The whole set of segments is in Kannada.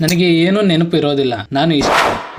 ನನಗೆ ಏನೂ ನೆನಪು ಇರೋದಿಲ್ಲ. ನಾನು ಇಷ್ಟ.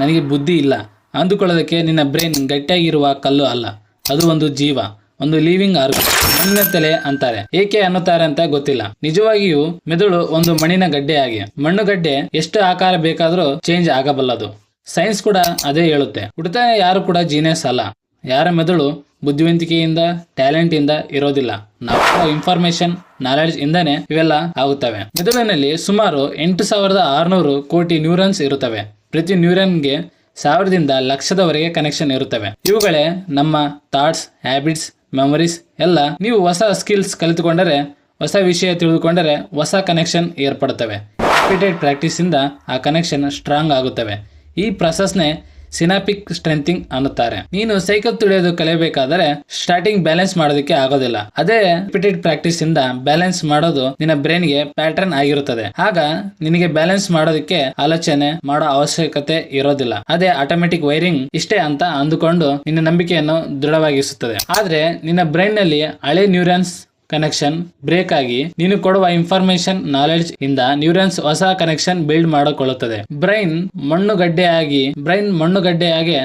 ನನಗೆ ಬುದ್ಧಿ ಇಲ್ಲ. ಅಂದುಕೊಳ್ಳೋದಕ್ಕೆ ನಿನ್ನ ಬ್ರೈನ್ ಗಟ್ಟಿಯಾಗಿರುವ ಕಲ್ಲು ಅಲ್ಲ. ಅದು ಒಂದು ಜೀವ. ಒಂದು ಲಿವಿಂಗ್ ಆರ್ಗನ್. ಮಣ್ಣಿನ ತಲೆ ಅಂತಾರೆ. ಏಕೆ ಅನ್ನುತ್ತಾರೆ ಅಂತ ಗೊತ್ತಿಲ್ಲ. ನಿಜವಾಗಿಯೂ ಮೆದುಳು ಒಂದು ಮಣ್ಣಿನ ಗಡ್ಡೆಯಾಗಿದೆ ಮಣ್ಣು ಗಡ್ಡೆ ಎಷ್ಟು ಆಕಾರ ಬೇಕಾದರೂ ಚೇಂಜ್ ಆಗಬಲ್ಲದು. ಸೈನ್ಸ್ ಕೂಡ ಅದೇ ಹೇಳುತ್ತೆ. ಹುಡ್ತಾನೆ ಯಾರು ಕೂಡ ಜೀನಿಯಸ್ ಅಲ್ಲ. ಯಾರ ಮೆದುಳು ಬುದ್ಧಿವಂತಿಕೆಯಿಂದ ಟ್ಯಾಲೆಂಟ್ ಇಂದ ಇರೋದಿಲ್ಲ. ನಾವು ಇನ್ಫಾರ್ಮೇಶನ್ ನಾಲೆಡ್ಜ್ ಇಂದಾನೆ ಇವೆಲ್ಲ ಆಗುತ್ತವೆ. ಮೆದುಳಿನಲ್ಲಿ ಸುಮಾರು ಎಂಟು ಸಾವಿರದ ಆರುನೂರು ಕೋಟಿ ನ್ಯೂರನ್ಸ್ ಇರುತ್ತವೆ. ಪ್ರತಿ ನ್ಯೂರನ್ಗೆ ಸಾವಿರದಿಂದ ಲಕ್ಷದವರೆಗೆ ಕನೆಕ್ಷನ್ ಇರುತ್ತವೆ. ಇವುಗಳೇ ನಮ್ಮ ಥಾಟ್ಸ್ ಹ್ಯಾಬಿಟ್ಸ್ ಮೆಮೊರೀಸ್ ಎಲ್ಲ ನೀವು ಹೊಸ ಸ್ಕಿಲ್ಸ್ ಕಲಿತುಕೊಂಡರೆ, ಹೊಸ ವಿಷಯ ತಿಳಿದುಕೊಂಡರೆ ಹೊಸ ಕನೆಕ್ಷನ್ ಏರ್ಪಡುತ್ತವೆ. ರಿಪೀಟೆಡ್ ಪ್ರಾಕ್ಟೀಸ್ ಇಂದ ಆ ಕನೆಕ್ಷನ್ ಸ್ಟ್ರಾಂಗ್ ಆಗುತ್ತವೆ. ಈ ಪ್ರೊಸೆಸ್ನೇ ಸಿನಾಪಿಕ್ ಸ್ಟ್ರೆಂಥಿಂಗ್ ಅನ್ನುತ್ತಾರೆ. ನೀನು ಸೈಕಲ್ ತುಳಿಯೋದು ಕಲಿಯಬೇಕಾದರೆ ಸ್ಟಾರ್ಟಿಂಗ್ ಬ್ಯಾಲೆನ್ಸ್ ಮಾಡೋದಕ್ಕೆ ಆಗೋದಿಲ್ಲ. ಅದೇ ರಿಪೀಟೆಡ್ ಪ್ರಾಕ್ಟೀಸ್ ಇಂದ ಬ್ಯಾಲೆನ್ಸ್ ಮಾಡೋದು ನಿನ್ನ ಬ್ರೈನ್ಗೆ ಪ್ಯಾಟರ್ನ್ ಆಗಿರುತ್ತದೆ. ಆಗ ನಿನಗೆ ಬ್ಯಾಲೆನ್ಸ್ ಮಾಡೋದಕ್ಕೆ ಆಲೋಚನೆ ಮಾಡೋ ಅವಶ್ಯಕತೆ ಇರೋದಿಲ್ಲ. ಅದೇ ಆಟೋಮೆಟಿಕ್ ವೈರಿಂಗ್ ಇಷ್ಟೇ ಅಂತ ಅಂದುಕೊಂಡು ನಿನ್ನ ನಂಬಿಕೆಯನ್ನು ದೃಢವಾಗಿಸುತ್ತದೆ. ಆದ್ರೆ ನಿನ್ನ ಬ್ರೈನ್ನಲ್ಲಿ ಹಳೆ ನ್ಯೂರಾನ್ಸ್ ಕನೆಕ್ಷನ್ ಬ್ರೇಕ್ ಆಗಿ ನೀನು ಕೊಡುವ ಇನ್ಫಾರ್ಮೇಶನ್ ನಾಲೆಡ್ಜ್ ಇಂದ ನ್ಯೂರನ್ಸ್ ಹೊಸ ಕನೆಕ್ಷನ್ ಬಿಲ್ಡ್ ಮಾಡಿಕೊಳ್ಳುತ್ತದೆ. ಬ್ರೈನ್ ಮಣ್ಣುಗಡ್ಡೆಯಾಗಿ ಬ್ರೈನ್ ಮಣ್ಣುಗಡ್ಡೆಯಾಗಿ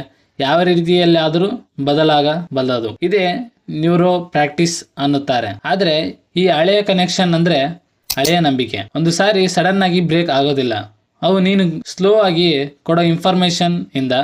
ಯಾವ ರೀತಿಯಲ್ಲಿ ರೀತಿಯಲ್ಲಾದರೂ ಬದಲಾಗಬಲ್ಲದು. ಇದೇ ನ್ಯೂರೋ ಪ್ರಾಕ್ಟೀಸ್ ಅನ್ನುತ್ತಾರೆ. ಆದ್ರೆ ಈ ಹಳೆಯ ಕನೆಕ್ಷನ್ ಅಂದ್ರೆ ಹಳೆಯ ನಂಬಿಕೆ. ಒಂದು ಸಾರಿ ಸಡನ್ ಆಗಿ ಬ್ರೇಕ್ ಆಗೋದಿಲ್ಲ. ಅವು ನೀನು ಸ್ಲೋ ಆಗಿ ಕೊಡೋ ಇನ್ಫಾರ್ಮೇಶನ್ ಇಂದ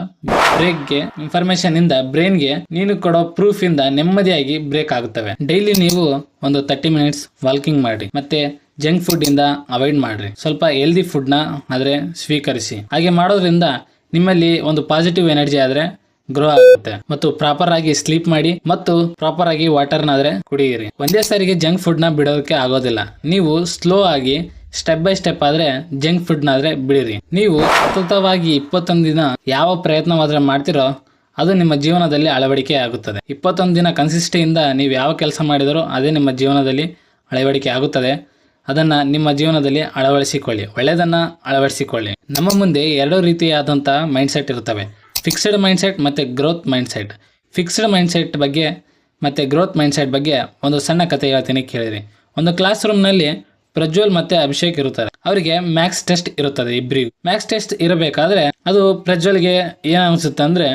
ಬ್ರೇಕ್ಗೆ ಇನ್ಫಾರ್ಮೇಶನ್ ಇಂದ ಬ್ರೈನ್ಗೆ ನೀನು ಕೊಡೋ ಪ್ರೂಫ್ ಇಂದ ನೆಮ್ಮದಿಯಾಗಿ ಬ್ರೇಕ್ ಆಗುತ್ತವೆ. ಡೈಲಿ ನೀವು ಒಂದು ತರ್ಟಿ ಮಿನಿಟ್ಸ್ ವಾಕಿಂಗ್ ಮಾಡಿ ಮತ್ತೆ ಜಂಕ್ ಫುಡ್ ಇಂದ ಅವಾಯ್ಡ್ ಮಾಡ್ರಿ. ಸ್ವಲ್ಪ ಹೆಲ್ದಿ ಫುಡ್ನ ಆದ್ರೆ ಸ್ವೀಕರಿಸಿ. ಹಾಗೆ ಮಾಡೋದ್ರಿಂದ ನಿಮ್ಮಲ್ಲಿ ಒಂದು ಪಾಸಿಟಿವ್ ಎನರ್ಜಿ ಆದ್ರೆ ಗ್ರೋ ಆಗುತ್ತೆ. ಮತ್ತು ಪ್ರಾಪರ್ ಆಗಿ ಸ್ಲೀಪ್ ಮಾಡಿ ಮತ್ತು ಪ್ರಾಪರ್ ಆಗಿ ವಾಟರ್ ನಾದ್ರೆ ಕುಡಿಯಿರಿ. ಒಂದೇ ಸಾರಿಗೆ ಜಂಕ್ ಫುಡ್ನ ಬಿಡೋದಕ್ಕೆ ಆಗೋದಿಲ್ಲ. ನೀವು ಸ್ಲೋ ಆಗಿ ಸ್ಟೆಪ್ ಬೈ ಸ್ಟೆಪ್ ಆದ್ರೆ ಜಂಕ್ ಫುಡ್ ನಾದ್ರೆ ಬಿಡಿರಿ. ನೀವು ಸತತವಾಗಿ ಇಪ್ಪತ್ತೊಂದು ದಿನ ಯಾವ ಪ್ರಯತ್ನವಾದ್ರೆ ಮಾಡ್ತಿರೋ, ಅದು ನಿಮ್ಮ ಜೀವನದಲ್ಲಿ ಅಳವಡಿಕೆ ಆಗುತ್ತದೆ. ಇಪ್ಪತ್ತೊಂದು ದಿನ ಕನ್ಸಿಸ್ಟಿಯಿಂದ ನೀವು ಯಾವ ಕೆಲಸ ಮಾಡಿದರೂ ಅದೇ ನಿಮ್ಮ ಜೀವನದಲ್ಲಿ ಅಳವಡಿಕೆ ಆಗುತ್ತದೆ. ಅದನ್ನ ನಿಮ್ಮ ಜೀವನದಲ್ಲಿ ಅಳವಡಿಸಿಕೊಳ್ಳಿ. ಒಳ್ಳೆಯದನ್ನ ಅಳವಡಿಸಿಕೊಳ್ಳಿ. ನಮ್ಮ ಮುಂದೆ ಎರಡು ರೀತಿಯಾದಂಥ ಮೈಂಡ್ಸೆಟ್ ಇರುತ್ತವೆ ಫಿಕ್ಸ್ಡ್ ಮೈಂಡ್ಸೆಟ್ ಮತ್ತು ಗ್ರೋತ್ ಮೈಂಡ್ಸೆಟ್ ಫಿಕ್ಸ್ಡ್ ಮೈಂಡ್ಸೆಟ್ ಬಗ್ಗೆ ಮತ್ತು ಗ್ರೋತ್ ಮೈಂಡ್ಸೆಟ್ ಬಗ್ಗೆ ಒಂದು ಸಣ್ಣ ಕಥೆ ಹೇಳ್ತೀನಿ ಕೇಳಿರಿ. ಒಂದು ಕ್ಲಾಸ್ ರೂಮ್ನಲ್ಲಿ ಪ್ರಜ್ವಲ್ ಮತ್ತೆ ಅಭಿಷೇಕ್ ಇರುತ್ತಾರೆ. ಅವರಿಗೆ ಮ್ಯಾಕ್ಸ್ ಟೆಸ್ಟ್ ಇರುತ್ತದೆ ಇಬ್ಬರಿಗೂ ಮ್ಯಾಕ್ಸ್ ಟೆಸ್ಟ್ ಇರಬೇಕಾದ್ರೆ ಅದು ಪ್ರಜ್ವಲ್ಗೆ ಏನ್ ಅನ್ಸುತ್ತೆ ಅಂದ್ರೆ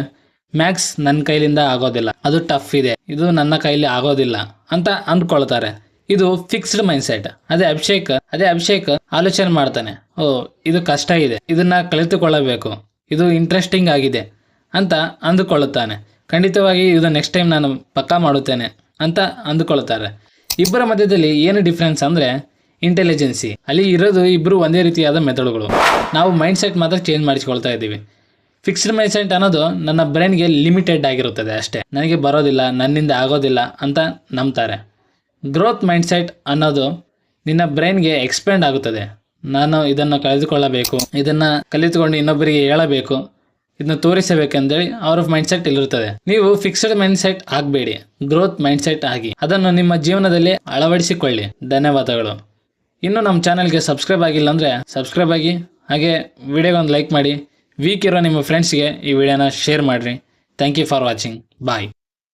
ಮ್ಯಾಕ್ಸ್ ನನ್ನ ಕೈಲಿಂದ ಆಗೋದಿಲ್ಲ. ಅದು ಟಫ್ ಇದೆ. ಇದು ನನ್ನ ಕೈಲಿ ಆಗೋದಿಲ್ಲ. ಅಂತ ಅಂದ್ಕೊಳ್ತಾರೆ. ಇದು ಫಿಕ್ಸ್ಡ್ ಮೈಂಡ್ ಸೆಟ್ ಅದೇ ಅಭಿಷೇಕ್ ಅದೇ ಅಭಿಷೇಕ್ ಆಲೋಚನೆ ಮಾಡ್ತಾನೆ. ಓ, ಇದು ಕಷ್ಟ ಇದೆ. ಇದನ್ನ ಕಲಿತುಕೊಳ್ಳಬೇಕು. ಇದು ಇಂಟ್ರೆಸ್ಟಿಂಗ್ ಆಗಿದೆ. ಅಂತ ಅಂದುಕೊಳ್ಳುತ್ತಾನೆ. ಖಂಡಿತವಾಗಿ ಇದು ನೆಕ್ಸ್ಟ್ ಟೈಮ್ ನಾನು ಪಕ್ಕಾ ಮಾಡುತ್ತೇನೆ. ಅಂತ ಅಂದುಕೊಳ್ತಾರೆ ಇಬ್ಬರ ಮಧ್ಯದಲ್ಲಿ ಏನು ಡಿಫ್ರೆನ್ಸ್ ಅಂದ್ರೆ ಇಂಟೆಲಿಜೆನ್ಸಿ ಅಲ್ಲಿ ಇರೋದು ಇಬ್ಬರು ಒಂದೇ ರೀತಿಯಾದ ಮೆಥಡ್ಗಳು. ನಾವು ಮೈಂಡ್ ಸೆಟ್ ಮಾತ್ರ ಚೇಂಜ್ ಮಾಡಿಸ್ಕೊಳ್ತಾ ಇದ್ದೀವಿ. ಫಿಕ್ಸ್ಡ್ ಮೈಂಡ್ ಸೆಟ್ ಅನ್ನೋದು ನನ್ನ ಬ್ರೈನ್ಗೆ ಲಿಮಿಟೆಡ್ ಆಗಿರುತ್ತದೆ ಅಷ್ಟೇ. ನನಗೆ ಬರೋದಿಲ್ಲ, ನನ್ನಿಂದ ಆಗೋದಿಲ್ಲ ಅಂತ ನಂಬ್ತಾರೆ. ಗ್ರೋತ್ ಮೈಂಡ್ ಸೆಟ್ ಅನ್ನೋದು ನಿನ್ನ ಬ್ರೈನ್ಗೆ ಎಕ್ಸ್ಪ್ಯಾಂಡ್ ಆಗುತ್ತದೆ. ನಾನು ಇದನ್ನು ಕಳೆದುಕೊಳ್ಳಬೇಕು, ಇದನ್ನು ಕಲಿತುಕೊಂಡು ಇನ್ನೊಬ್ಬರಿಗೆ ಹೇಳಬೇಕು, ಇದನ್ನ ತೋರಿಸಬೇಕೆಂದೇಳಿ ಅವ್ರ ಮೈಂಡ್ ಸೆಟ್ ಇಲ್ಲಿರುತ್ತದೆ. ನೀವು ಫಿಕ್ಸ್ಡ್ ಮೈಂಡ್ ಸೆಟ್ ಆಗಬೇಡಿ ಗ್ರೋತ್ ಮೈಂಡ್ ಸೆಟ್ ಆಗಿ. ಅದನ್ನು ನಿಮ್ಮ ಜೀವನದಲ್ಲಿ ಅಳವಡಿಸಿಕೊಳ್ಳಿ. ಧನ್ಯವಾದಗಳು. ಇನ್ನು ನಮ್ಮ ಚಾನಲ್ಗೆ ಸಬ್ಸ್ಕ್ರೈಬ್ ಆಗಿಲ್ಲ ಅಂದರೆ ಸಬ್ಸ್ಕ್ರೈಬ್ ಆಗಿ, ಹಾಗೆ ವಿಡಿಯೋಗೆ ಒಂದು ಲೈಕ್ ಮಾಡಿ. ವೀಕ್ ಇರೋ ನಿಮ್ಮ ಫ್ರೆಂಡ್ಸ್ಗೆ ಈ ವಿಡಿಯೋನ ಶೇರ್ ಮಾಡಿರಿ. Thank you for watching bye